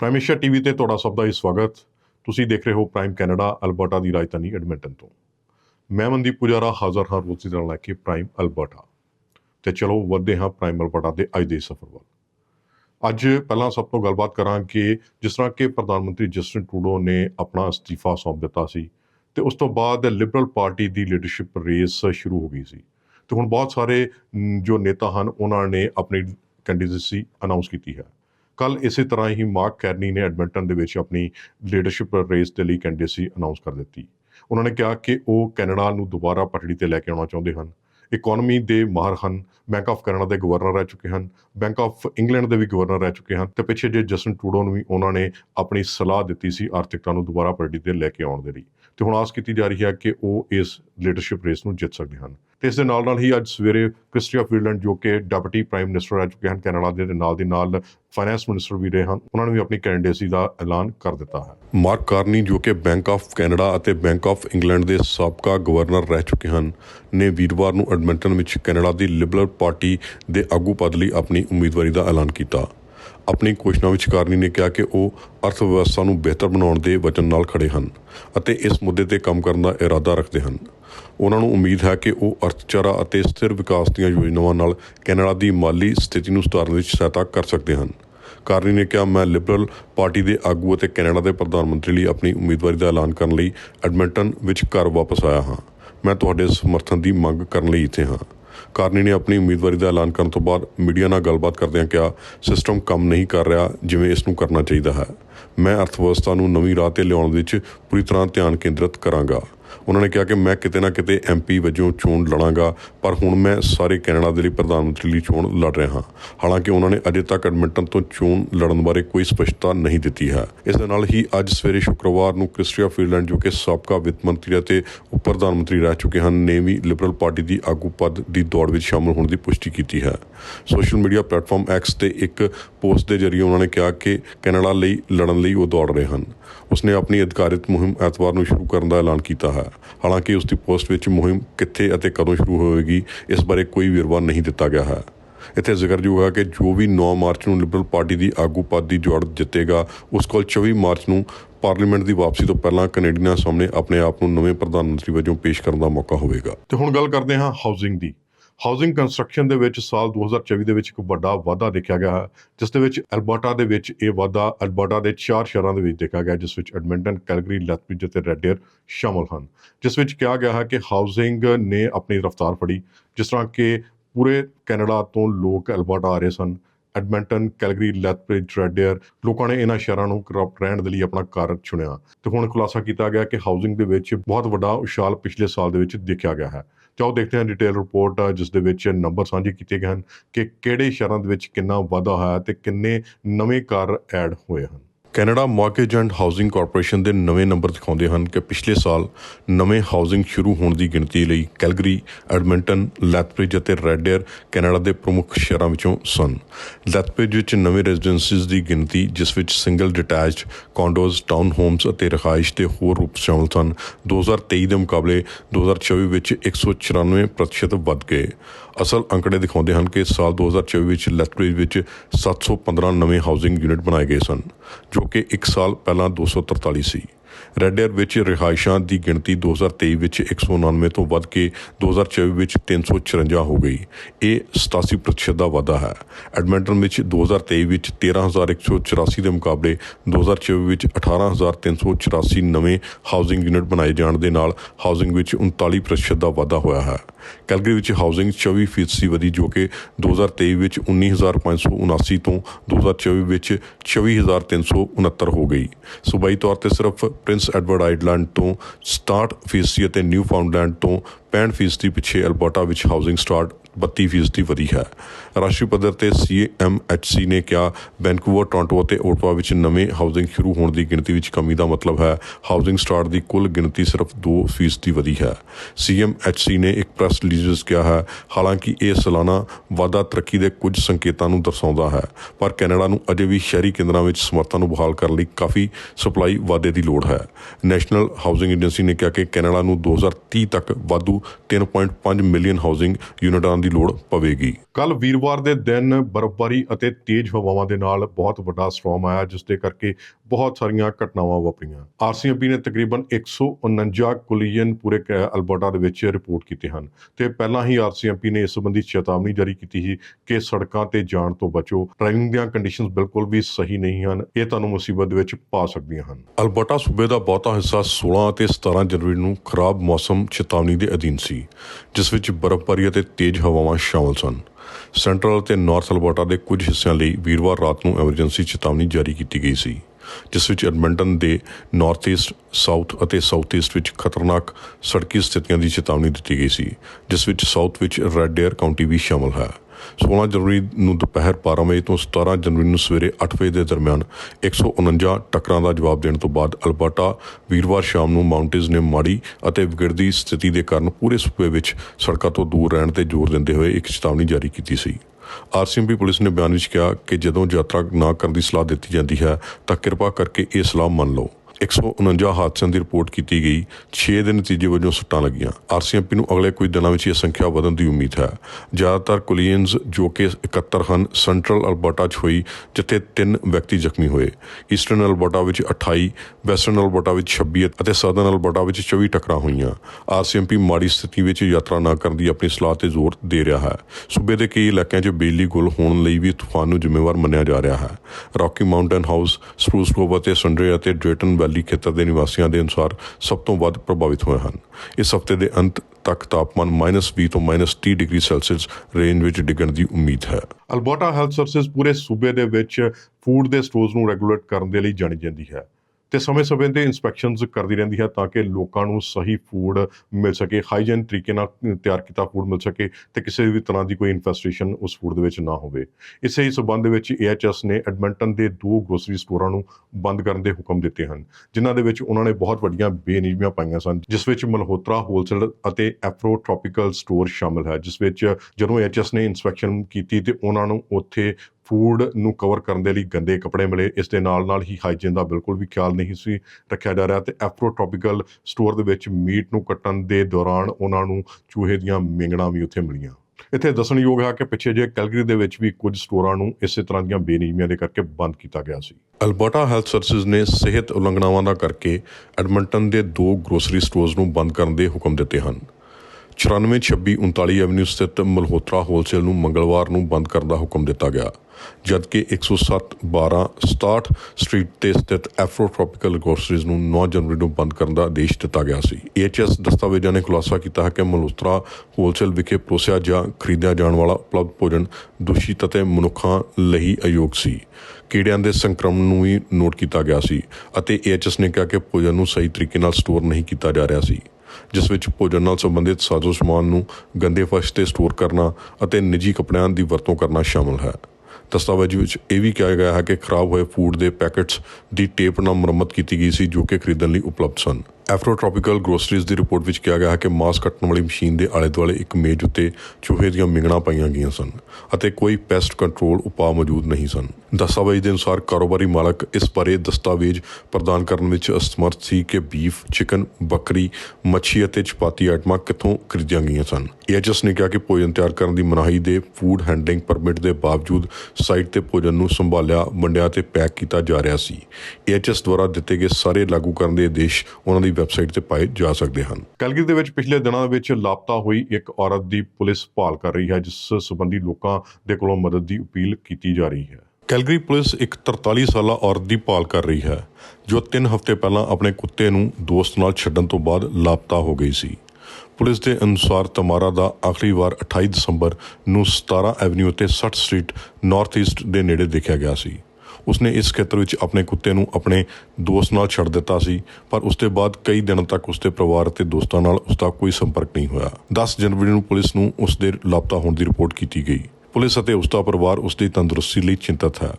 Prime Asia TV ਤੇ ਤੁਹਾਡਾ ਸਭ ਦਾ ਹੀ ਸਵਾਗਤ। ਤੁਸੀਂ ਦੇਖ ਰਹੇ ਹੋ ਪ੍ਰਾਈਮ ਕੈਨੇਡਾ ਅਲਬਰਟਾ ਦੀ ਰਾਜਧਾਨੀ ਐਡਮਿੰਟਨ ਤੋਂ। ਮੈਂ ਮਨਦੀਪ ਪੁਜਾਰਾ, ਹਾਜ਼ਰ ਹਾਂ ਰੋਜ਼ ਦੀ ਤਰ੍ਹਾਂ ਲੈ ਕੇ ਪ੍ਰਾਈਮ ਅਲਬਰਟਾ ਤੇ ਚਲੋ, ਵਧਦੇ ਹਾਂ ਪ੍ਰਾਈਮ ਅਲਬਰਟਾ ਦੇ ਅੱਜ ਦੇ ਸਫ਼ਰ ਵੱਲ। ਅੱਜ ਪਹਿਲਾਂ ਸਭ ਤੋਂ ਗੱਲਬਾਤ ਕਰਾਂਗੇ ਜਿਸ ਤਰ੍ਹਾਂ ਕਿ ਪ੍ਰਧਾਨ ਮੰਤਰੀ ਜਸਟਿਨ ਟਰੂਡੋ ਨੇ ਆਪਣਾ ਅਸਤੀਫਾ ਸੌਂਪ ਦਿੱਤਾ ਸੀ ਤੇ ਉਸ ਤੋਂ ਬਾਅਦ ਲਿਬਰਲ ਪਾਰਟੀ ਦੀ ਲੀਡਰਸ਼ਿਪ ਰੇਸ ਸ਼ੁਰੂ ਹੋ ਗਈ ਸੀ। ਤੇ ਹੁਣ ਬਹੁਤ ਸਾਰੇ ਜੋ ਨੇਤਾ ਹਨ, ਉਹਨਾਂ ਨੇ ਆਪਣੀ ਕੈਂਡੀਡੇਸੀ ਅਨਾਉਂਸ ਕੀਤੀ ਹੈ। ਕੱਲ ਇਸੇ ਤਰ੍ਹਾਂ ਹੀ ਮਾਰਕ ਕੈਰਨੀ ਨੇ ਐਡਮਿੰਟਨ ਦੇ ਵਿੱਚ ਆਪਣੀ ਲੀਡਰਸ਼ਿਪ ਰੇਸ ਦੇ ਲਈ ਕੈਂਡੀਡੇਸੀ ਅਨਾਉਂਸ ਕਰ ਦਿੱਤੀ। ਉਹਨਾਂ ਨੇ ਕਿਹਾ ਕਿ ਉਹ ਕੈਨੇਡਾ ਨੂੰ ਦੁਬਾਰਾ ਪਟੜੀ ਤੇ ਲੈ ਕੇ ਆਉਣਾ ਚਾਹੁੰਦੇ ਹਨ। ਇਕਨੋਮੀ ਦੇ ਮਾਹਰ ਹਨ ਬੈਂਕ ਆਫ ਕੈਨੇਡਾ ਦੇ ਗਵਰਨਰ ਰਹਿ ਚੁੱਕੇ ਹਨ ਬੈਂਕ ਆਫ ਇੰਗਲੈਂਡ ਦੇ ਵੀ ਗਵਰਨਰ ਰਹਿ ਚੁੱਕੇ ਹਨ ਤੇ ਪਿੱਛੇ ਜੇ ਜਸਨ ਟੂਡੋ ਨੂੰ ਵੀ ਉਹਨਾਂ ਨੇ ਆਪਣੀ ਸਲਾਹ ਦਿੱਤੀ ਸੀ ਆਰਥਿਕਤਾ ਨੂੰ ਦੁਬਾਰਾ ਪਟੜੀ ਤੇ ਲੈ ਕੇ ਆਉਣ ਦੇ ਲਈ। ਤੇ ਹੁਣ ਆਸ ਕੀਤੀ ਜਾ ਰਹੀ ਹੈ ਕਿ ਉਹ ਇਸ ਲੀਡਰਸ਼ਿਪ ਰੇਸ ਨੂੰ ਜਿੱਤ ਸਕਦੇ ਹਨ। ਤੇ ਇਸ ਦੇ ਨਾਲ ਨਾਲ ਹੀ ਅੱਜ ਸਵੇਰੇ ਕ੍ਰਿਸਟੀਆ ਫੀਲਡ ਜੋ ਕਿ ਡਿਪਟੀ ਪ੍ਰਾਈਮ ਮਿਨਿਸਟਰ ਰਹਿ ਚੁੱਕੇ ਹਨ ਕੈਨੇਡਾ ਦੇ ਨਾਲ ਦੀ ਨਾਲ ਫਾਈਨੈਂਸ ਮਿਨਿਸਟਰ ਵੀ ਰਹੇ ਹਨ, ਉਹਨਾਂ ਨੇ ਵੀ ਆਪਣੀ ਕੈਂਡੀਡੇਸੀ ਦਾ ਐਲਾਨ ਕਰ ਦਿੱਤਾ ਹੈ। ਮਾਰਕ ਕਾਰਨੀ ਜੋ ਕਿ ਬੈਂਕ ਆਫ ਕੈਨੇਡਾ ਅਤੇ ਬੈਂਕ ਆਫ ਇੰਗਲੈਂਡ ਦੇ ਸਾਬਕਾ ਗਵਰਨਰ ਰਹਿ ਚੁੱਕੇ ਹਨ, ਨੇ ਵੀਰਵਾਰ ਨੂੰ ਐਡਮਿੰਟਨ ਵਿੱਚ ਕੈਨੇਡਾ ਦੀ ਲਿਬਰਲ ਪਾਰਟੀ ਦੇ ਆਗੂ ਪਦ ਲਈ ਆਪਣੀ ਉਮੀਦਵਾਰੀ ਦਾ ਐਲਾਨ ਕੀਤਾ। ਆਪਣੀ ਘੋਸ਼ਣਾ ਵਿੱਚ ਕਾਰਨੀ ਨੇ ਕਿਹਾ ਕਿ ਉਹ ਅਰਥ ਵਿਵਸਥਾ ਨੂੰ ਬਿਹਤਰ ਬਣਾਉਣ ਦੇ ਵਚਨ ਨਾਲ ਖੜੇ ਹਨ ਅਤੇ ਇਸ ਮੁੱਦੇ ਤੇ ਕੰਮ ਕਰਨ ਦਾ ਇਰਾਦਾ ਰੱਖਦੇ ਹਨ। ਉਹਨਾਂ ਨੂੰ ਉਮੀਦ ਹੈ ਕਿ ਉਹ ਅਰਥਚਾਰਾ ਅਤੇ ਸਥਿਰ ਵਿਕਾਸ ਦੀਆਂ ਯੋਜਨਾਵਾਂ ਨਾਲ ਕੈਨੇਡਾ ਦੀ ਮਾਲੀ ਸਥਿਤੀ ਨੂੰ ਸੁਧਾਰਨ ਵਿੱਚ ਸਹਾਇਤਾ ਕਰ ਸਕਦੇ ਹਨ। ਕਾਰਨੀ ਨੇ ਕਿਹਾ, ਮੈਂ ਲਿਬਰਲ ਪਾਰਟੀ ਦੇ ਆਗੂ ਅਤੇ ਕੈਨੇਡਾ ਦੇ ਪ੍ਰਧਾਨ ਮੰਤਰੀ ਲਈ ਆਪਣੀ ਉਮੀਦਵਾਰੀ ਦਾ ਐਲਾਨ ਕਰਨ ਲਈ ਐਡਮਿੰਟਨ ਵਿੱਚ ਘਰ ਵਾਪਸ ਆਇਆ ਹਾਂ। ਮੈਂ ਤੁਹਾਡੇ ਸਮਰਥਨ ਦੀ ਮੰਗ ਕਰਨ ਲਈ ਇੱਥੇ ਹਾਂ। ਕਾਰਨੀ ਨੇ ਆਪਣੀ ਉਮੀਦਵਾਰੀ ਦਾ ਐਲਾਨ ਕਰਨ ਤੋਂ ਬਾਅਦ ਮੀਡੀਆ ਨਾਲ ਗੱਲਬਾਤ ਕਰਦਿਆਂ ਕਿਹਾ, ਸਿਸਟਮ ਕੰਮ ਨਹੀਂ ਕਰ ਰਿਹਾ ਜਿਵੇਂ ਇਸ ਨੂੰ ਕਰਨਾ ਚਾਹੀਦਾ ਹੈ। ਮੈਂ ਅਰਥ ਵਿਵਸਥਾ ਨੂੰ ਨਵੀਂ ਰਾਹ ਤੇ ਲਿਆਉਣ ਵਿੱਚ ਪੂਰੀ ਤਰ੍ਹਾਂ ਧਿਆਨ ਕੇਂਦਰਿਤ ਕਰਾਂਗਾ। ਉਹਨਾਂ ਨੇ ਕਿਹਾ ਕਿ ਮੈਂ ਕਿਤੇ ਨਾ ਕਿਤੇ ਐਮਪੀ ਵਜੋਂ ਚੋਣ ਲੜਾਂਗਾ, ਪਰ ਹੁਣ ਮੈਂ ਸਾਰੇ ਕੈਨੇਡਾ ਦੇ ਲਈ ਪ੍ਰਧਾਨ ਮੰਤਰੀ ਲਈ ਚੋਣ ਲੜ ਰਿਹਾ ਹਾਂ। ਹਾਲਾਂਕਿ ਉਹਨਾਂ ਨੇ ਅਜੇ ਤੱਕ ਐਡਮਿੰਟਨ ਤੋਂ ਚੋਣ ਲੜਨ ਬਾਰੇ ਕੋਈ ਸਪਸ਼ਟਤਾ ਨਹੀਂ ਦਿੱਤੀ ਹੈ। ਇਸ ਦੇ ਨਾਲ ਹੀ ਅੱਜ ਸਵੇਰੇ ਸ਼ੁੱਕਰਵਾਰ ਨੂੰ ਕ੍ਰਿਸਟੀਆ ਫੀਲਡ ਜੋ ਕਿ ਸਾਬਕਾ ਵਿੱਤ ਮੰਤਰੀ ਅਤੇ ਉਪ ਪ੍ਰਧਾਨ ਮੰਤਰੀ ਰਹਿ ਚੁੱਕੇ ਹਨ ਨੇ ਵੀ ਲਿਬਰਲ ਪਾਰਟੀ ਦੀ ਆਗੂ ਪਦ ਦੀ ਦੌੜ ਵਿੱਚ ਸ਼ਾਮਲ ਹੋਣ ਦੀ ਪੁਸ਼ਟੀ ਕੀਤੀ ਹੈ। ਸੋਸ਼ਲ ਮੀਡੀਆ ਪਲੇਟਫਾਰਮ ਐਕਸ ਤੇ ਇੱਕ ਪੋਸਟ ਦੇ ਜ਼ਰੀਏ ਉਹਨਾਂ ਨੇ ਕਿਹਾ ਕਿ ਕੈਨੇਡਾ ਲਈ ਲੜਨ ਲਈ ਉਹ ਦੌੜ ਰਹੇ ਹਨ। ਉਸਨੇ ਆਪਣੀ ਅਧਿਕਾਰਿਤ ਮੁਹਿੰਮ ਐਤਵਾਰ ਨੂੰ ਸ਼ੁਰੂ ਕਰਨ ਦਾ ਐਲਾਨ ਕੀਤਾ ਹੈ। ਹਾਲਾਂਕਿ ਉਸ ਦੀ ਪੋਸਟ ਵਿੱਚ ਮੁਹਿੰਮ ਕਿੱਥੇ ਅਤੇ ਕਦੋਂ ਸ਼ੁਰੂ ਹੋਵੇਗੀ, ਇਸ ਬਾਰੇ ਕੋਈ ਵੇਰਵਾ ਨਹੀਂ ਦਿੱਤਾ ਗਿਆ ਹੈ। ਇੱਥੇ ਜ਼ਿਕਰਯੋਗ ਹੈ ਕਿ ਜੋ ਵੀ 9 ਮਾਰਚ ਨੂੰ ਲਿਬਰਲ ਪਾਰਟੀ ਦੀ ਆਗੂ ਪਦ ਦੀ ਜੋੜ ਜਿੱਤੇਗਾ, ਉਸ ਕੋਲ 24 ਮਾਰਚ ਨੂੰ ਪਾਰਲੀਮੈਂਟ ਦੀ ਵਾਪਸੀ ਤੋਂ ਪਹਿਲਾਂ ਕੈਨੇਡੀਅਨਾਂ ਸਾਹਮਣੇ ਆਪਣੇ ਆਪ ਨੂੰ ਨਵੇਂ ਪ੍ਰਧਾਨ ਮੰਤਰੀ ਵਜੋਂ ਪੇਸ਼ ਕਰਨ ਦਾ ਮੌਕਾ ਹੋਵੇਗਾ। ਤੇ ਹੁਣ ਗੱਲ ਕਰਦੇ ਹਾਂ ਹਾਊਸਿੰਗ ਦੀ। ਹਾਊਸਿੰਗ ਕੰਸਟਰਕਸ਼ਨ ਦੇ ਵਿੱਚ ਸਾਲ 2024 ਦੇ ਵਿੱਚ ਇੱਕ ਵੱਡਾ ਵਾਧਾ ਦੇਖਿਆ ਗਿਆ ਹੈ, ਜਿਸ ਦੇ ਵਿੱਚ ਅਲਬਰਟਾ ਦੇ ਵਿੱਚ ਇਹ ਵਾਧਾ ਅਲਬਰਟਾ ਦੇ ਚਾਰ ਸ਼ਹਿਰਾਂ ਦੇ ਵਿੱਚ ਦੇਖਿਆ ਗਿਆ ਜਿਸ ਵਿੱਚ ਐਡਮਿੰਟਨ, ਕੈਲਗਰੀ, ਲੈਥਬ੍ਰਿਜ ਅਤੇ ਰੈਡ ਏਅਰ ਸ਼ਾਮਲ ਹਨ। ਜਿਸ ਵਿੱਚ ਕਿਹਾ ਗਿਆ ਹੈ ਕਿ ਹਾਊਸਿੰਗ ਨੇ ਆਪਣੀ ਰਫ਼ਤਾਰ ਫੜੀ, ਜਿਸ ਤਰ੍ਹਾਂ ਕਿ ਪੂਰੇ ਕੈਨੇਡਾ ਤੋਂ ਲੋਕ ਅਲਬਰਟਾ ਆ ਰਹੇ ਸਨ। Edmonton, Calgary, Lethbridge Red Deer ਲੋਕਾਂ ਨੇ ਇਹਨਾਂ ਸ਼ਹਿਰਾਂ ਨੂੰ ਕਰਪਟ ਰਹਿਣ ਦੇ ਲਈ ਆਪਣਾ ਘਰ ਚੁਣਿਆ। ਤੇ ਹੁਣ ਖੁਲਾਸਾ ਕੀਤਾ ਗਿਆ ਕਿ ਹਾਊਸਿੰਗ ਦੇ ਵਿੱਚ ਬਹੁਤ ਵੱਡਾ ਉਛਾਲ ਪਿਛਲੇ ਸਾਲ ਦੇ ਵਿੱਚ ਦੇਖਿਆ ਗਿਆ ਹੈ। ਤੇ ਆਓ ਦੇਖਦੇ ਹਾਂ ਡਿਟੇਲ ਰਿਪੋਰਟ ਜਿਸ ਦੇ ਵਿੱਚ ਨੰਬਰ ਸਾਂਝੇ ਕੀਤੇ ਗਏ ਹਨ ਕਿ ਕਿਹੜੇ ਸ਼ਹਿਰਾਂ ਦੇ ਵਿੱਚ ਕਿੰਨਾ ਵਾਧਾ ਹੋਇਆ ਤੇ ਕਿੰਨੇ ਨਵੇਂ ਕਾਰ ਐਡ ਹੋਏ ਹਨ। Canada mortgage and housing corporation ਦੇ ਨਵੇਂ ਨੰਬਰ ਦਿਖਾਉਂਦੇ ਹਨ ਕਿ ਪਿਛਲੇ ਸਾਲ ਨਵੇਂ ਹਾਊਸਿੰਗ ਸ਼ੁਰੂ ਹੋਣ ਦੀ ਗਿਣਤੀ ਲਈ ਕੈਲਗਰੀ, ਐਡਮਿੰਟਨ, ਲੈਥਬ੍ਰਿਜ ਅਤੇ ਰੈਡ ਏਅਰ ਕੈਨੇਡਾ ਦੇ ਪ੍ਰਮੁੱਖ ਸ਼ਹਿਰਾਂ ਵਿੱਚੋਂ ਸਨ। ਲੈਥਬ੍ਰਿਜ ਵਿੱਚ ਨਵੇਂ ਰੈਜ਼ੀਡੈਂਸੀਜ਼ ਦੀ ਗਿਣਤੀ, ਜਿਸ ਵਿੱਚ single detached condos, town homes ਅਤੇ ਰਿਹਾਇਸ਼ ਦੇ ਹੋਰ ਰੂਪ ਸ਼ਾਮਲ ਸਨ 2023 ਦੇ ਮੁਕਾਬਲੇ 2024 ਵਿੱਚ 194% ਵੱਧ ਗਏ। ਅਸਲ ਅੰਕੜੇ ਦਿਖਾਉਂਦੇ ਹਨ ਕਿ ਸਾਲ 2024 ਵਿੱਚ ਲੈਥਬ੍ਰਿਜ ਵਿੱਚ 715 ਨਵੇਂ ਹਾਊਸਿੰਗ ਯੂਨਿਟ ਬਣਾਏ ਗਏ ਸਨ, ਜੋ ਕਿ 1 ਸਾਲ ਪਹਿਲਾਂ 243 ਸੀ ਰੈਡ ਏਅਰ ਵਿੱਚ ਰਿਹਾਇਸ਼ਾਂ ਦੀ ਗਿਣਤੀ 2023 ਵਿੱਚ 199 ਤੋਂ ਵੱਧ ਕੇ 2024 ਵਿੱਚ 354 ਹੋ ਗਈ। ਇਹ 87% ਦਾ ਵਾਧਾ ਹੈ। ਐਡਮਿੰਟਨ ਵਿੱਚ 2023 ਵਿੱਚ 13184 ਦੇ ਮੁਕਾਬਲੇ 2024 ਵਿੱਚ 18384 ਨਵੇਂ ਹਾਊਸਿੰਗ ਯੂਨਿਟ ਬਣਾਏ ਜਾਣ ਦੇ ਨਾਲ ਹਾਊਸਿੰਗ ਵਿੱਚ 39% ਦਾ ਵਾਧਾ ਹੋਇਆ ਹੈ। ਕੈਲਗਰੀ ਵਿੱਚ ਹਾਊਸਿੰਗ 24% ਵਧੀ ਜੋ ਕਿ 2023 ਵਿੱਚ 19579 ਤੋਂ 2024 ਵਿੱਚ 24369 ਹੋ ਗਈ। ਸੂਬਾਈ ਤੌਰ ਤੇ ਸਿਰਫ ਪ੍ਰਿੰਸ ਐਡਵਰਡ ਆਈਲੈਂਡ ਤੋਂ 67% ਅਤੇ ਨਿਊ ਫਾਊਂਡਲੈਂਡ ਤੋਂ 65% ਪਿੱਛੇ ਅਲਬਰਟਾ ਵਿੱਚ ਹਾਊਸਿੰਗ ਸਟਾਰਟ 32% ਵਧੀ ਹੈ। ਰਾਸ਼ਟਰੀ ਪੱਧਰ ਤੇ ਸੀਐਮਐਚਸੀ ਨੇ ਕਿਹਾ, ਵੈਨਕੂਵਰ, ਟੋਰਾਂਟੋ ਅਤੇ ਓਟਵਾ ਵਿੱਚ ਨਵੇਂ ਹਾਊਸਿੰਗ ਸ਼ੁਰੂ ਹੋਣ ਦੀ ਗਿਣਤੀ ਵਿੱਚ ਕਮੀ ਦਾ ਮਤਲਬ ਹੈ। ਹਾਊਸਿੰਗ ਸਟਾਰਟ ਦੀ ਕੁੱਲ ਗਿਣਤੀ ਸਿਰਫ 2 ਫੀਸਦੀ ਵਧੀ ਹੈ। ਸੀਐਮਐਚਸੀ ਨੇ ਇੱਕ ਪ੍ਰੈਸ ਰਿਲੀਜ਼ ਵਿੱਚ ਕਿਹਾ ਹੈ, ਹਾਲਾਂਕਿ ਇਹ ਸਾਲਾਨਾ ਵਾਧਾ ਤਰੱਕੀ ਦੇ ਕੁਝ ਸੰਕੇਤਾਂ ਨੂੰ ਦਰਸਾਉਂਦਾ ਹੈ, ਪਰ ਕੈਨੇਡਾ ਨੂੰ ਅਜੇ ਵੀ ਸ਼ਹਿਰੀ ਕੇਂਦਰਾਂ ਵਿੱਚ ਸਮਰੱਥਾ ਨੂੰ ਬਹਾਲ ਕਰਨ ਲਈ ਕਾਫੀ ਸਪਲਾਈ ਵਾਧੇ ਦੀ ਲੋੜ ਹੈ। ਨੈਸ਼ਨਲ ਹਾਊਸਿੰਗ ਏਜੰਸੀ ਨੇ ਕਿਹਾ ਕਿ ਕੈਨੇਡਾ ਨੂੰ 2030 ਤੱਕ ਵਾਧੂ 3.5 ਮਿਲੀਅਨ ਹਾਊਸਿੰਗ ਯੂਨਿਟਾਂ ਦੀ ਦੀ ਲੋੜ ਪਵੇਗੀ। ਕੱਲ ਵੀਰਵਾਰ ਦੇ ਦਿਨ ਬਰਫ਼ਬਾਰੀ ਅਤੇ ਤੇਜ਼ ਹਵਾਵਾਂ ਦੇ ਨਾਲ ਬਹੁਤ ਵੱਡਾ ਸਟਾਰਮ ਆਇਆ, ਜਿਸ ਦੇ ਕਰਕੇ ਬਹੁਤ ਸਾਰੀਆਂ ਘਟਨਾਵਾਂ ਵਾਪਰੀਆਂ। ਆਰਸੀਐਮਪੀ ਨੇ ਤਕਰੀਬਨ 149 ਕੁਲੀਅਨ ਪੂਰੇ ਕ- ਅਲਬਰਟਾ ਦੇ ਵਿੱਚ ਰਿਪੋਰਟ ਕੀਤੇ ਹਨ। ਤੇ ਪਹਿਲਾਂ ਹੀ ਆਰਸੀਐਮਪੀ ਨੇ ਇਸ ਸੰਬੰਧੀ ਚੇਤਾਵਨੀ ਜਾਰੀ ਕੀਤੀ ਸੀ ਕਿ ਸੜਕਾਂ ਤੇ ਜਾਣ ਤੋਂ ਬਚੋ। ਡਰਾਈਵਿੰਗ ਦੀਆਂ ਕੰਡੀਸ਼ਨਸ ਬਿਲਕੁਲ ਵੀ ਸਹੀ ਨਹੀਂ ਹਨ। ਇਹ ਤੁਹਾਨੂੰ ਮੁਸੀਬਤ ਦੇ ਵਿੱਚ ਪਾ ਸਕਦੀਆਂ ਹਨ। ਅਲਬਰਟਾ ਸੂਬੇ ਦਾ ਬਹੁਤਾ ਹਿੱਸਾ 16 ਅਤੇ 17 ਜਨਵਰੀ ਨੂੰ ਖਰਾਬ ਮੌਸਮ ਚੇਤਾਵਨੀ ਦੇ ਅਧੀਨ ਸੀ, ਜਿਸ ਵਿੱਚ ਬਰਫ਼ਬਾਰੀ ਅਤੇ ਤੇਜ਼ ਹਵਾਵਾਂ ਸ਼ਾਮਲ ਸਨ। ਸੈਂਟਰਲ ਅਤੇ ਨਾਰਥ ਅਲਬਰਟਾ ਦੇ ਕੁਝ ਹਿੱਸਿਆਂ ਲਈ ਵੀਰਵਾਰ ਰਾਤ ਨੂੰ ਐਮਰਜੈਂਸੀ ਚੇਤਾਵਨੀ ਜਾਰੀ ਕੀਤੀ ਗਈ ਸੀ, ਜਿਸ ਵਿੱਚ ਐਡਮੰਟਨ ਦੇ ਨਾਰਥ ਈਸਟ, ਸਾਊਥ ਅਤੇ ਸਾਊਥ ਈਸਟ ਵਿੱਚ ਖਤਰਨਾਕ ਸੜਕੀ ਸਥਿਤੀਆਂ ਦੀ ਚੇਤਾਵਨੀ ਦਿੱਤੀ ਗਈ ਸੀ, ਜਿਸ ਵਿੱਚ ਸਾਊਥ ਵਿੱਚ ਰੈੱਡ ਏਅਰ ਕਾਉਂਟੀ ਵੀ ਸ਼ਾਮਲ ਹੈ। 16 ਜਨਵਰੀ ਨੂੰ ਦੁਪਹਿਰ 12 ਵਜੇ ਤੋਂ 17 ਜਨਵਰੀ ਨੂੰ ਸਵੇਰੇ 8 ਵਜੇ ਦੇ ਦਰਮਿਆਨ 149 ਟੱਕਰਾਂ ਦਾ ਜਵਾਬ ਦੇਣ ਤੋਂ ਬਾਅਦ ਅਲਬਰਟਾ ਵੀਰਵਾਰ ਸ਼ਾਮ ਨੂੰ ਮਾਊਂਟੇਨਸ ਨੇ ਮਾੜੀ ਅਤੇ ਵਿਗੜਦੀ ਸਥਿਤੀ ਦੇ ਕਾਰਨ ਪੂਰੇ ਸੂਬੇ ਵਿੱਚ ਸੜਕਾਂ ਤੋਂ ਦੂਰ ਰਹਿਣ ਤੇ ਜ਼ੋਰ ਦਿੰਦੇ ਹੋਏ ਇੱਕ ਚੇਤਾਵਨੀ ਜਾਰੀ ਕੀਤੀ ਸੀ। ਆਰਸੀਐਮਪੀ ਪੁਲਿਸ ਨੇ ਬਿਆਨ ਵਿੱਚ ਕਿਹਾ ਕਿ ਜਦੋਂ ਯਾਤਰਾ ਨਾ ਕਰਨ ਦੀ ਸਲਾਹ ਦਿੱਤੀ ਜਾਂਦੀ ਹੈ ਤਾਂ ਕਿਰਪਾ ਕਰਕੇ ਇਹ ਸਲਾਹ ਮੰਨ ਲਓ। 149 ਹਾਦਸਿਆਂ ਦੀ ਰਿਪੋਰਟ ਕੀਤੀ ਗਈ। 6 ਦੇ ਨਤੀਜੇ ਵਜੋਂ ਸੱਟਾਂ ਲੱਗੀਆਂ। ਆਰਸੀਐਮਪੀ ਨੂੰ ਅਗਲੇ ਕੁਝ ਦਿਨਾਂ ਵਿੱਚ ਇਹ ਸੰਖਿਆ ਵਧਣ ਦੀ ਉਮੀਦ ਹੈ। ਜ਼ਿਆਦਾਤਰ ਕੋਲੀਅਨਸ ਜੋ ਕਿ 71 ਹਨ, ਸੈਂਟਰਲ ਅਲਬਰਟਾ 'ਚ ਹੋਈ, ਜਿੱਥੇ ਤਿੰਨ ਵਿਅਕਤੀ ਜ਼ਖਮੀ ਹੋਏ। ਈਸਟਰਨ ਅਲਬਰਟਾ ਵਿੱਚ 28 ਵੈਸਟਰਨ ਅਲਬਰਟਾ ਵਿੱਚ 26 ਅਤੇ ਸਦਰਨ ਅਲਬਰਟਾ ਵਿੱਚ 24 ਟੱਕਰਾਂ ਹੋਈਆਂ। ਆਰਸੀਐਮਪੀ ਮਾੜੀ ਸਥਿਤੀ ਵਿੱਚ ਯਾਤਰਾ ਨਾ ਕਰਨ ਦੀ ਆਪਣੀ ਸਲਾਹ ਤੇ ਜ਼ੋਰ ਦੇ ਰਿਹਾ ਹੈ। ਸੂਬੇ ਦੇ ਕਈ ਇਲਾਕਿਆਂ 'ਚ ਬਿਜਲੀ ਗੁੱਲ ਹੋਣ ਲਈ ਵੀ ਤੂਫਾਨ ਨੂੰ ਜ਼ਿੰਮੇਵਾਰ ਮੰਨਿਆ ਜਾ ਰਿਹਾ ਹੈ। Rocky Mountain House, Spruce Grove ਅਤੇ ਸੰਡਰੇ ਅਤੇ ਡ੍ਰੇਟਨ ਵੈਲੀ ਖੇਤਰ ਦੇ ਨਿਵਾਸੀਆਂ ਦੇ ਅਨੁਸਾਰ ਸਭ ਤੋਂ ਵੱਧ ਪ੍ਰਭਾਵਿਤ ਹੋਏ ਹਨ। ਇਸ ਹਫ਼ਤੇ ਦੇ ਅੰਤ ਤੱਕ ਤਾਪਮਾਨ -20 ਤੋਂ -30 ਡਿਗਰੀ ਸੈਲਸੀਅਸ ਰੇਂਜ ਵਿੱਚ ਡਿੱਗਣ ਦੀ ਉਮੀਦ ਹੈ। ਅਲਬਰਟਾ ਹੈਲਥ ਸਰਵਿਸਿਜ਼ ਪੂਰੇ ਸੂਬੇ ਦੇ ਵਿੱਚ ਫੂਡ ਦੇ ਸਟੋਰਸ ਨੂੰ ਰੈਗੂਲੇਟ ਕਰਨ ਦੇ ਲਈ ਜਾਣੀ ਜਾਂਦੀ ਹੈ। ਤੇ ਸਮੇਂ-ਸਮੇਂ ਤੇ ਇਨਸਪੈਕਸ਼ਨਸ ਕਰਦੀ ਰਹਿੰਦੀ ਹੈ ਤਾਂ ਕਿ ਲੋਕਾਂ ਨੂੰ ਸਹੀ ਫੂਡ ਮਿਲ ਸਕੇ ਹਾਈਜੀਨ ਤਰੀਕੇ ਨਾਲ ਤਿਆਰ ਕੀਤਾ ਫੂਡ ਮਿਲ ਸਕੇ ਤੇ ਕਿਸੇ ਵੀ ਤਰ੍ਹਾਂ ਦੀ ਕੋਈ ਇਨਫੈਸਟੇਸ਼ਨ ਉਸ ਫੂਡ ਦੇ ਵਿੱਚ ਨਾ ਹੋਵੇ। ਇਸੇ ਹੀ ਸਬੰਧ ਦੇ ਵਿੱਚ ਏਐਚਐਸ ਨੇ ਐਡਮਿੰਟਨ ਦੇ ਦੋ ਗਰੋਸਰੀ ਸਟੋਰਾਂ ਨੂੰ ਬੰਦ ਕਰਨ ਦੇ ਹੁਕਮ ਦਿੱਤੇ ਹਨ, ਜਿਨ੍ਹਾਂ ਦੇ ਵਿੱਚ ਉਹਨਾਂ ਨੇ ਬਹੁਤ ਵੱਡੀਆਂ ਬੇਨਿਯਮੀਆਂ ਪਾਈਆਂ ਸਨ, ਜਿਸ ਵਿੱਚ ਮਲਹੋਤਰਾ ਹੋਲਸੇਲ ਅਤੇ ਐਫਰੋ ਟ੍ਰੋਪੀਕਲ ਸਟੋਰ ਸ਼ਾਮਲ ਹੈ, ਜਿਸ ਵਿੱਚ ਜਦੋਂ ਏਐਚਐਸ ਨੇ ਇਨਸਪੈਕਸ਼ਨ ਕੀਤੀ ਤੇ ਉਹਨਾਂ ਨੂੰ ਉੱਥੇ ਫੂਡ ਨੂੰ ਕਵਰ ਕਰਨ ਦੇ ਲਈ ਗੰਦੇ ਕੱਪੜੇ ਮਿਲੇ, ਇਸ ਦੇ ਨਾਲ ਨਾਲ ਹੀ ਹਾਈਜੀਨ ਦਾ ਬਿਲਕੁਲ ਵੀ ਖਿਆਲ ਨਹੀਂ ਸੀ ਰੱਖਿਆ ਜਾ ਰਿਹਾ ਤੇ ਐਫਰੋ ਸਟੋਰ ਦੇ ਵਿੱਚ ਮੀਟ ਨੂੰ ਕੱਟਣ ਦੇ ਦੌਰਾਨ ਉਹਨਾਂ ਨੂੰ ਚੂਹੇ ਦੀਆਂ ਮਿੰਗਣਾ ਵੀ ਉੱਥੇ ਮਿਲੀਆਂ। ਇੱਥੇ ਦੱਸਣਯੋਗ ਹੈ ਕਿ ਪਿੱਛੇ ਜੇ ਕੈਲਗਰੀ ਦੇ ਵਿੱਚ ਵੀ ਕੁਝ ਸਟੋਰਾਂ ਨੂੰ ਇਸੇ ਤਰ੍ਹਾਂ ਦੀਆਂ ਬੇਨਿਯਮੀਆਂ ਦੇ ਕਰਕੇ ਬੰਦ ਕੀਤਾ ਗਿਆ ਸੀ। ਅਲਬਰਟਾ ਹੈਲਥ ਸਰਵਿਸਿਜ਼ ਨੇ ਸਿਹਤ ਉਲੰਘਣਾਵਾਂ ਦਾ ਕਰਕੇ ਐਡਮੰਟਨ ਦੇ ਦੋ ਗਰੋਸਰੀ ਸਟੋਰਸ ਨੂੰ ਬੰਦ ਕਰਨ ਦੇ ਹੁਕਮ ਦਿੱਤੇ ਹਨ। 942639 ਐਵਨਿਊ ਸਥਿਤ ਮਲਹੋਤਰਾ ਹੋਲਸੇਲ ਨੂੰ ਮੰਗਲਵਾਰ ਨੂੰ ਬੰਦ ਕਰਨ ਦਾ ਹੁਕਮ ਦਿੱਤਾ ਗਿਆ, ਜਦਕਿ 107 12 67 ਸਟਰੀਟ ਤੇ ਸਥਿਤ ਐਫਰੋ ਟ੍ਰੋਪੀਕਲ ਗਰੋਸਰੀਜ਼ ਨੂੰ 9 ਜਨਵਰੀ ਨੂੰ ਬੰਦ ਕਰਨ ਦਾ ਆਦੇਸ਼ ਦਿੱਤਾ ਗਿਆ ਸੀ। ਏਐਚਐਸ ਦਸਤਾਵੇਜ਼ਾਂ ਨੇ ਖੁਲਾਸਾ ਕੀਤਾ ਹੈ ਕਿ ਮਲਹੋਤਰਾ ਹੋਲਸੇਲ ਵਿਖੇ ਪਰੋਸਿਆ ਜਾਂ ਖਰੀਦਿਆ ਜਾਣ ਵਾਲਾ ਉਪਲਬਧ ਭੋਜਨ ਦੂਸ਼ਿਤ ਅਤੇ ਮਨੁੱਖਾਂ ਲਈ ਅਯੋਗ ਸੀ। ਕੀੜਿਆਂ ਦੇ ਸੰਕਰਮਣ ਨੂੰ ਵੀ ਨੋਟ ਕੀਤਾ ਗਿਆ ਸੀ ਅਤੇ ਏਐਚਐਸ ਨੇ ਕਿਹਾ ਕਿ ਭੋਜਨ ਨੂੰ ਸਹੀ ਤਰੀਕੇ ਨਾਲ ਸਟੋਰ ਨਹੀਂ ਕੀਤਾ ਜਾ ਰਿਹਾ ਸੀ। ਜਿਸ ਵਿੱਚ ਭੋਜਨ ਨਾਲ ਸੰਬੰਧਿਤ ਸਾਜ਼ੋ ਸਮਾਨ ਨੂੰ ਗੰਦੇ ਫਰਸ਼ ਤੇ ਸਟੋਰ ਕਰਨਾ ਅਤੇ ਨਿੱਜੀ ਕੱਪੜਿਆਂ ਦੀ ਵਰਤੋਂ ਕਰਨਾ ਸ਼ਾਮਲ ਹੈ। ਦਸਤਾਵੇਜ਼ ਵਿੱਚ ਇਹ ਵੀ ਕਿਹਾ ਗਿਆ ਹੈ ਕਿ ਖਰਾਬ ਹੋਏ ਫੂਡ ਦੇ ਪੈਕੇਟਸ ਦੀ ਟੇਪ ਨਾਲ ਮੁਰੰਮਤ ਕੀਤੀ ਗਈ ਸੀ ਜੋ ਕਿ ਖਰੀਦਣ ਲਈ ਉਪਲਬਧ ਸਨ। ਐਫਰੋਟ੍ਰੋਪੀਕਲ ਗਰੋਸਰੀਜ਼ ਦੀ ਰਿਪੋਰਟ ਵਿੱਚ ਕਿਹਾ ਗਿਆ ਹੈ ਕਿ ਮਾਸ ਕੱਟਣ ਵਾਲੀ ਮਸ਼ੀਨ ਦੇ ਆਲੇ ਦੁਆਲੇ ਇੱਕ ਮੇਜ਼ ਉੱਤੇ ਚੂਹੇ ਦੀਆਂ ਮਿੰਗਣਾ ਪਾਈਆਂ ਗਈਆਂ ਸਨ ਅਤੇ ਕੋਈ ਪੈਸਟ ਕੰਟਰੋਲ ਉਪਾਅ ਮੌਜੂਦ ਨਹੀਂ ਸਨ। ਦਸਤਾਵੇਜ਼ ਦੇ ਅਨੁਸਾਰ ਕਾਰੋਬਾਰੀ ਮਾਲਕ ਇਸ ਬਾਰੇ ਦਸਤਾਵੇਜ਼ ਪ੍ਰਦਾਨ ਕਰਨ ਵਿੱਚ ਅਸਮਰਥ ਸੀ ਕਿ ਬੀਫ, ਚਿਕਨ, ਬੱਕਰੀ, ਮੱਛੀ ਅਤੇ ਚਪਾਤੀ ਆਈਟਮਾਂ ਕਿੱਥੋਂ ਖਰੀਦੀਆਂ ਗਈਆਂ ਸਨ। ਏਐਚਐਸ ਨੇ ਕਿਹਾ ਕਿ ਭੋਜਨ ਤਿਆਰ ਕਰਨ ਦੀ ਮਨਾਹੀ ਦੇ ਫੂਡ ਹੈਂਡਲਿੰਗ ਪਰਮਿਟ ਦੇ ਬਾਵਜੂਦ ਸਾਈਟ ਤੇ ਭੋਜਨ ਨੂੰ ਸੰਭਾਲਿਆ, ਵੰਡਿਆ ਤੇ ਪੈਕ ਕੀਤਾ ਜਾ ਰਿਹਾ ਸੀ। ਏਐਚਐਸ ਦੁਆਰਾ ਦਿੱਤੇ ਗਏ ਸਾਰੇ ਲਾਗੂ ਕਰਨ ਦੇ ਆਦੇਸ਼ ਉਹਨਾਂ ਦੀ ਵੈਬਸਾਈਟ ਤੇ ਪਾਏ ਜਾ ਸਕਦੇ ਹਨ। ਕੈਲਗਰੀ ਦੇ ਵਿੱਚ ਪਿਛਲੇ ਦਿਨਾਂ ਵਿੱਚ ਲਾਪਤਾ ਹੋਈ ਇੱਕ ਔਰਤ ਦੀ ਪੁਲਿਸ ਭਾਲ ਕਰ ਰਹੀ ਹੈ, ਜਿਸ ਸੰਬੰਧੀ ਲੋਕਾਂ ਦੇ ਕੋਲੋਂ ਮਦਦ ਦੀ ਅਪੀਲ ਕੀਤੀ ਜਾ ਰਹੀ ਹੈ। ਕੈਲਗਰੀ ਪੁਲਿਸ ਇੱਕ 43 ਸਾਲਾ ਔਰਤ ਦੀ ਭਾਲ ਕਰ ਰਹੀ ਹੈ, ਜੋ 3 ਹਫ਼ਤੇ ਪਹਿਲਾਂ ਆਪਣੇ ਕੁੱਤੇ ਨੂੰ ਦੋਸਤ ਨਾਲ ਛੱਡਣ ਤੋਂ ਬਾਅਦ ਲਾਪਤਾ ਹੋ ਗਈ ਸੀ। ਪੁਲਿਸ ਦੇ ਅਨੁਸਾਰ ਤਮਾਰਾ ਦਾ ਆਖਰੀ ਵਾਰ 28 ਦਸੰਬਰ ਨੂੰ 17 ਐਵਨਿਊ ਤੇ 60 ਸਟਰੀਟ ਨਾਰਥ ਈਸਟ ਦੇ ਨੇੜੇ ਦੇਖਿਆ ਗਿਆ ਸੀ। ਉਸਨੇ ਇਸ ਖੇਤਰ ਵਿੱਚ ਆਪਣੇ ਕੁੱਤੇ ਨੂੰ ਆਪਣੇ ਦੋਸਤ ਨਾਲ ਛੱਡ ਦਿੱਤਾ ਸੀ, ਪਰ ਉਸ ਦੇ ਬਾਅਦ ਕਈ ਦਿਨਾਂ ਤੱਕ ਉਸਦੇ ਪਰਿਵਾਰ ਅਤੇ ਦੋਸਤਾਂ ਨਾਲ ਉਸਦਾ ਕੋਈ ਸੰਪਰਕ ਨਹੀਂ ਹੋਇਆ। 10 ਜਨਵਰੀ ਨੂੰ ਪੁਲਿਸ ਨੂੰ ਉਸ ਦੇ ਲਾਪਤਾ ਹੋਣ ਦੀ ਰਿਪੋਰਟ ਕੀਤੀ ਗਈ। ਪੁਲਿਸ ਅਤੇ ਉਸਦਾ ਪਰਿਵਾਰ ਉਸਦੀ ਤੰਦਰੁਸਤੀ ਲਈ ਚਿੰਤਤ ਹੈ।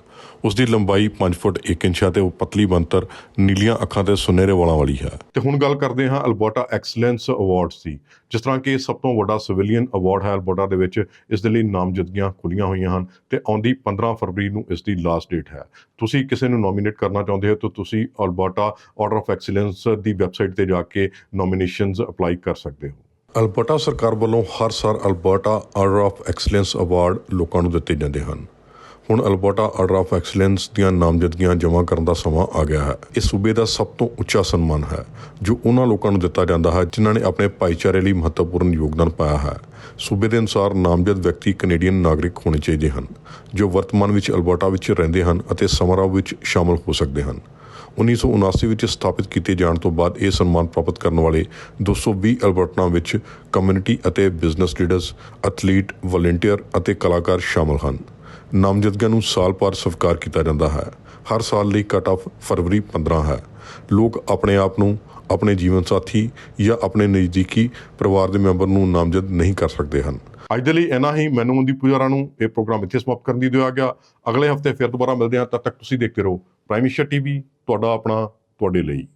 ਉਸਦੀ ਲੰਬਾਈ 5 ਫੁੱਟ 1 ਇੰਚ ਹੈ ਤੇ ਉਹ ਪਤਲੀ ਬੰਤਰ ਨੀਲੀਆਂ ਅੱਖਾਂ ਤੇ ਸੁਨਹਿਰੇ ਵਾਲਾਂ ਵਾਲੀ ਹੈ। ਤੇ ਹੁਣ ਗੱਲ ਕਰਦੇ ਹਾਂ ਅਲਬਰਟਾ ਐਕਸਲੈਂਸ ਅਵਾਰਡਸ ਦੀ, ਜਿਸ ਤਰ੍ਹਾਂ ਕਿ ਸਭ ਤੋਂ ਵੱਡਾ ਸਿਵਿਲੀਅਨ ਅਵਾਰਡ ਹੈ ਅਲਬਰਟਾ ਦੇ ਵਿੱਚ, ਇਸ ਦੇ ਲਈ ਨਾਮਜ਼ਦਗੀਆਂ ਖੁੱਲੀਆਂ ਹੋਈਆਂ ਹਨ ਤੇ ਆਉਂਦੀ 15 ਫਰਵਰੀ ਨੂੰ ਇਸ ਦੀ ਲਾਸਟ ਡੇਟ ਹੈ। ਤੁਸੀਂ ਕਿਸੇ ਨੂੰ ਨੋਮੀਨੇਟ ਕਰਨਾ ਚਾਹੁੰਦੇ ਹੋ ਤਾਂ ਤੁਸੀਂ ਅਲਬਰਟਾ ਆਰਡਰ ਆਫ ਐਕਸਲੈਂਸ ਦੀ ਵੈਬਸਾਈਟ ਤੇ ਜਾ ਕੇ ਨੋਮੀਨੇਸ਼ਨਸ ਅਪਲਾਈ ਕਰ ਸਕਦੇ ਹੋ। ਅਲਬਰਟਾ ਸਰਕਾਰ ਵੱਲੋਂ ਹਰ ਸਾਲ Alberta order of excellence award ਲੋਕਾਂ ਨੂੰ ਦਿੱਤੇ ਜਾਂਦੇ ਹਨ। ਹੁਣ ਅਲਬਰਟਾ ਆਰਡਰ ਆਫ ਐਕਸਲੈਂਸ ਦੀਆਂ ਨਾਮਜ਼ਦਗੀਆਂ ਜਮ੍ਹਾਂ ਕਰਨ ਦਾ ਸਮਾਂ ਆ ਗਿਆ ਹੈ। ਇਹ ਸੂਬੇ ਦਾ ਸਭ ਤੋਂ ਉੱਚਾ ਸਨਮਾਨ ਹੈ, ਜੋ ਉਹਨਾਂ ਲੋਕਾਂ ਨੂੰ ਦਿੱਤਾ ਜਾਂਦਾ ਹੈ, ਜਿਨ੍ਹਾਂ ਨੇ ਆਪਣੇ ਭਾਈਚਾਰੇ ਲਈ ਮਹੱਤਵਪੂਰਨ ਯੋਗਦਾਨ ਪਾਇਆ ਹੈ। ਸੂਬੇ ਦੇ ਅਨੁਸਾਰ ਨਾਮਜ਼ਦ ਵਿਅਕਤੀ ਕੈਨੇਡੀਅਨ ਨਾਗਰਿਕ ਹੋਣੇ ਚਾਹੀਦੇ ਹਨ, ਜੋ ਵਰਤਮਾਨ ਵਿੱਚ ਅਲਬਰਟਾ ਵਿੱਚ ਰਹਿੰਦੇ ਹਨ ਅਤੇ ਸਮਾਰੋਹ ਵਿੱਚ ਸ਼ਾਮਲ ਹੋ ਸਕਦੇ ਹਨ। 1979 ਵਿੱਚ ਸਥਾਪਿਤ ਕੀਤੇ ਜਾਣ ਤੋਂ ਬਾਅਦ ਇਹ ਸਨਮਾਨ ਪ੍ਰਾਪਤ ਕਰਨ ਵਾਲੇ 220 ਅਲਬਰਟਨਾ ਵਿੱਚ ਕਮਿਊਨਿਟੀ ਅਤੇ ਬਿਜ਼ਨਸ ਲੀਡਰਸ, ਐਥਲੀਟ, ਵਲੰਟੀਅਰ ਅਤੇ ਕਲਾਕਾਰ ਸ਼ਾਮਲ ਹਨ। ਨਾਮਜ਼ਦਗੀਆਂ ਨੂੰ ਸਾਲ ਭਰ ਸਵੀਕਾਰ ਕੀਤਾ ਜਾਂਦਾ ਹੈ। ਹਰ ਸਾਲ ਲਈ ਕਟ ਆਫ ਫਰਵਰੀ 15 ਹੈ। ਲੋਕ ਆਪਣੇ ਆਪ ਨੂੰ, ਆਪਣੇ ਜੀਵਨ ਸਾਥੀ ਜਾਂ ਆਪਣੇ ਨਜ਼ਦੀਕੀ ਪਰਿਵਾਰ ਦੇ ਮੈਂਬਰ ਨੂੰ ਨਾਮਜ਼ਦ ਨਹੀਂ ਕਰ ਸਕਦੇ ਹਨ। ਅੱਜ ਦੇ ਲਈ ਇਨਾ ਹੀ। ਮੈਨੂੰ ਮੰਦੀ ਪੁਜਾਰਾ ਨੂੰ ਇਹ ਪ੍ਰੋਗਰਾਮ ਇੱਥੇ ਸਮਾਪਤ ਕਰਨ ਦੀ ਦਿਆ ਗਿਆ ਅਗਲੇ ਹਫ਼ਤੇ ਫਿਰ ਦੁਬਾਰਾ ਮਿਲਦੇ ਹਾਂ। ਤਦ ਤੱਕ ਤੁਸੀਂ ਦੇਖਦੇ ਰਹੋ। ਪ੍ਰਾਈਮ ਮਿਸ਼ਨ ਟੀਵੀ ਤੁਹਾਡਾ ਆਪਣਾ ਤੁਹਾਡੇ ਲਈ।